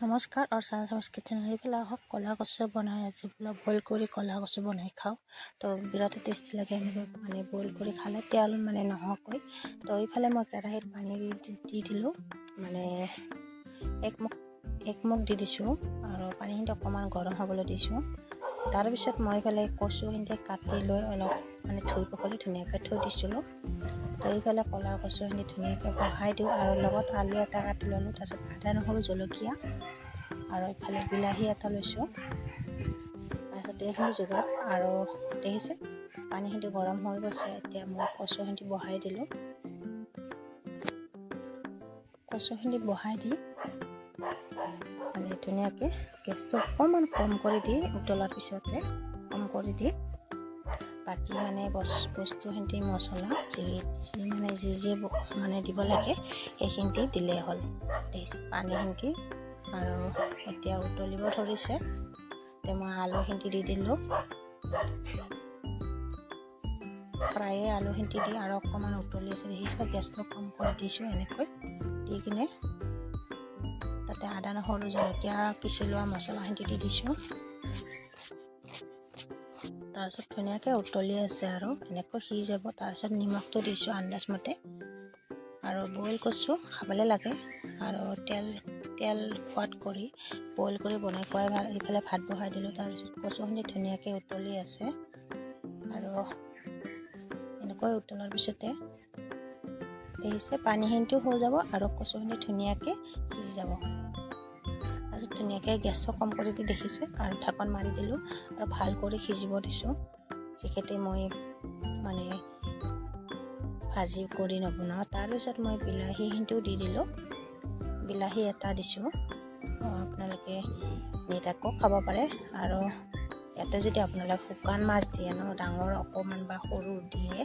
নমস্কাৰ অৰ্চনা সংস্কৃতি পেলাই আহক কলা কচু বনাই আজি বোলে বইল কৰি কলা কচু বনাই খাওঁ। তো বিৰাট টেষ্টি লাগে এনেকৈ মানে বইল কৰি খালে তেল মানে নোহোৱাকৈ তো এইফালে মই কেৰাহীত পানী দি দি দিলোঁ মানে একমুখ একমুখ দি দিছোঁ আৰু পানীখিনি অকণমান গৰম হ'বলৈ দিছোঁ। তাৰপিছত মই এইফালে কচুখিনি কাটি লৈ অলপ মানে ধুই পখলি ধুনীয়াকৈ থৈ দিছিলোঁ। তো এইফালে কলা কচুখিনি ধুনীয়াকৈ বহাই দিওঁ আৰু লগত আলু এটা কাটি ল'লোঁ তাৰপিছত আদা নহৰু জলকীয়া আৰু এইফালে বিলাহী এটা লৈছোঁ। তাৰপিছত এইখিনি যোগাৰ আৰু দেখিছে পানীখিনি গৰম হৈ গৈছে এতিয়া মই কচুখিনি বহাই দিলোঁ। কচুখিনি বহাই দি ধুনীয়াকৈ গেছটো অকণমান কম কৰি দি, উতলাৰ পিছতে কম কৰি দি, বাকী মানে বস্তুখিনি মছলা যি যি মানে যি যি মানে দিব লাগে, সেইখিনি দিলেই হ'ল। পানীখিনি আৰু এতিয়া উতলিব ধৰিছে, এতিয়া মই আলুখিনি দি দিলোঁ। প্ৰায়ে আলুখিনি দি আৰু অকণমান উতলি আছে, দেখিছোঁ গেছটো কম কৰি দিছোঁ এনেকৈ, দি কিনে তাতে আদা নহৰু জলকীয়া পিচি লোৱা মছলাখিনি দি দিছোঁ। তাৰপিছত ধুনীয়াকৈ উতলি আছে আৰু এনেকৈ সিজি যাব। তাৰপিছত নিমখটো দিছোঁ আন্দাজমতে আৰু বইল কচু খাবলৈ লাগে। আৰু তেল তেল সোৱাদ কৰি বইল কৰি বনাই খোৱাই ভাল। ইফালে ভাত বহাই দিলোঁ তাৰপিছত কচুখিনি ধুনীয়াকৈ উতলি আছে। আৰু এনেকৈ উতলাৰ পিছতে দেখিছে পানীখিনিটো হৈ যাব আৰু কচুখিনি ধুনীয়াকৈ সিজি যাব। তাৰপিছত ধুনীয়াকৈ গেছটো কম কৰি দি দেখিছে আৰু ঢাকন মাৰি দিলোঁ আৰু ভালো কৰি সিজিব দিছোঁ। যিহেতু মই মানে ভাজি কৰি নবনাওঁ। তাৰপিছত মই বিলাহীখিনিও দি দিলোঁ। বিলাহী এটা দিছোঁ। আপোনালোকে নিতাকো খাব পাৰে আৰু ইয়াতে যদি আপোনালোকে শুকান মাছ দিয়ে ন ডাঙৰ অকণমান বা সৰু দিয়ে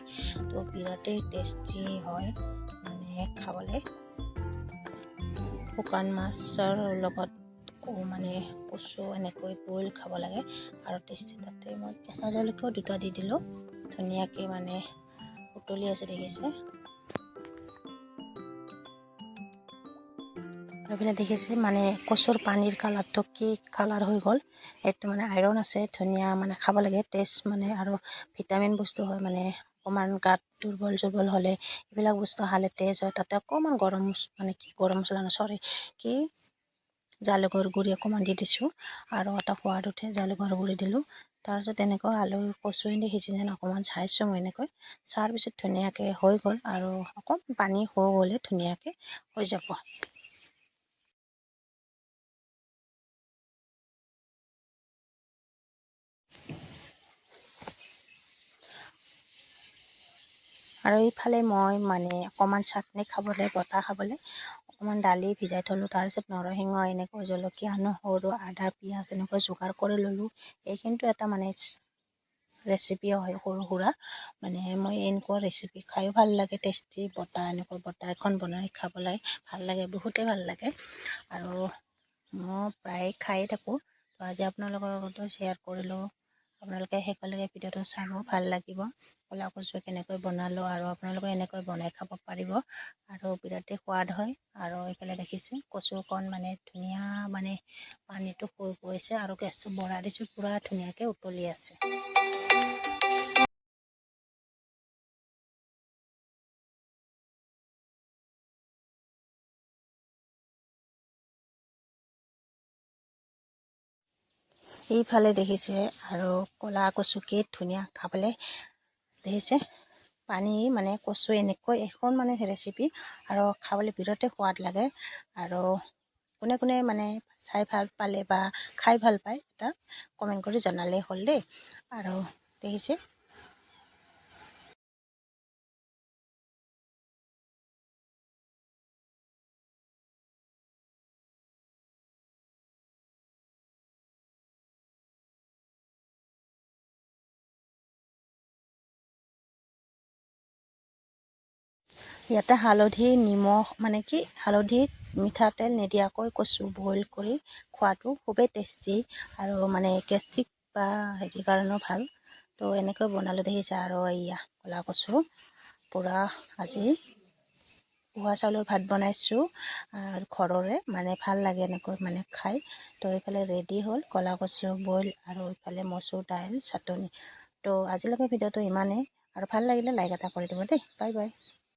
তো বিৰাটেই টেষ্টি হয় মানে খাবলৈ। শুকান মাছৰ লগত মানে কচু এনেকৈ বইল খাব লাগে আৰু টেষ্টি তাতে মই কেঁচা জলকীয়াও দুটা দি দিলোঁ। ধুনীয়াকৈ মানে উতলি আছে দেখিছে। এইফালে দেখিছে মানে কচুৰ পানীৰ কালাৰটো কি কালাৰ হৈ গ'ল। এইটো মানে আইৰণ আছে, ধুনীয়া মানে খাব লাগে টেষ্ট মানে আৰু ভিটামিন বস্তু হয় মানে অকণমান গাত দুৰ্বল চুৰ্বল হ'লে এইবিলাক বস্তু খালে তেজ হয়, তাতে অকণমান গৰম মানে কি গৰম মছলা চৰি কি জালুকৰ গুড়ি অকণমান দি দিছোঁ আৰু এটা সোৱাদ উঠে, জালুকৰ গুড়ি দিলোঁ। তাৰপিছত এনেকৈ আলু কচুখিনি সিজি যেন অকণমান চাইছোঁ মই এনেকৈ। চোৱাৰ পিছত ধুনীয়াকৈ হৈ গ'ল আৰু অকণমান পানী হৈ গ'লে ধুনীয়াকৈ হৈ যাব। আৰু এইফালে মই মানে অকণমান চাটনি খাবলৈ, বতাহ খাবলৈ অকণমান দালি ভিজাই থ'লোঁ। তাৰপিছত নৰসিংহ, এনেকৈ জলকীয়া নহৰু আদা, পিঁয়াজ এনেকৈ যোগাৰ কৰি ল'লোঁ। এইখিনিতো এটা মানে ৰেচিপিও হয়, সৰু সুৰা। মানে মই এনেকুৱা ৰেচিপি খায়ো ভালো লাগে টেষ্টি বটাহ এনেকুৱা বটাহ এখন বনাই খাবলৈ ভালো লাগে বহুতেই ভালো লাগে। আৰু মই প্ৰায় খায়ে থাকোঁ। আজি আপোনালোকৰ লগতো শ্বেয়াৰ কৰিলোঁ। আপোনালোকে শেষলৈকে ভিডিঅ'টো চাব, ভালো লাগিব। ক'লা কচু কেনেকৈ বনালোঁ আৰু আপোনালোকে এনেকৈ বনাই খাব পাৰিব। আৰু বিৰাটেই সোৱাদ হয়। আৰু এইফালে দেখিছে কচুকণ মানে ধুনীয়া মানে পানীটো হৈ গৈছে আৰু গেছটো বঢ়াই দিছোঁ, পূৰা ধুনীয়াকৈ উতলি আছে। এইফালে দেখিছে আৰু ক'লা কচু কি ধুনীয়া খাবলৈ দেখিছে। পানী মানে কচু এনেকৈ এখন মানে ৰেচিপি আৰু খাবলৈ বিৰাটেই সোৱাদ লাগে আৰু কোনে কোনে মানে চাই ভালো পালে বা খাই ভালো পায় এটা কমেণ্ট কৰি জনালেই হ'ল দেই। আৰু দেখিছে ইয়াতে হালধি নিমখ মানে কি হালধি মিঠাতেল নিদিয়াকৈ কচু বইল কৰি খোৱাটো খুবেই টেষ্টি আৰু মানে গেষ্ট্ৰিক বা হেৰি কাৰণেও ভাল। তো এনেকৈ বনালোঁ দেখিছে আৰু এয়া ক'লা কচু পূৰা আজি। উহা চাউলৰ ভাত বনাইছোঁ ঘৰৰে মানে ভাল লাগে এনেকৈ মানে খাই। তো এইফালে ৰেডি হ'ল কলা কচু বইল আৰু এইফালে মচুৰ দাইল চাটনি। তো আজিলৈকে ভিডিঅ'টো ইমানেই আৰু ভাল লাগিলে লাইক এটা কৰি দিব দেই। Bye bye.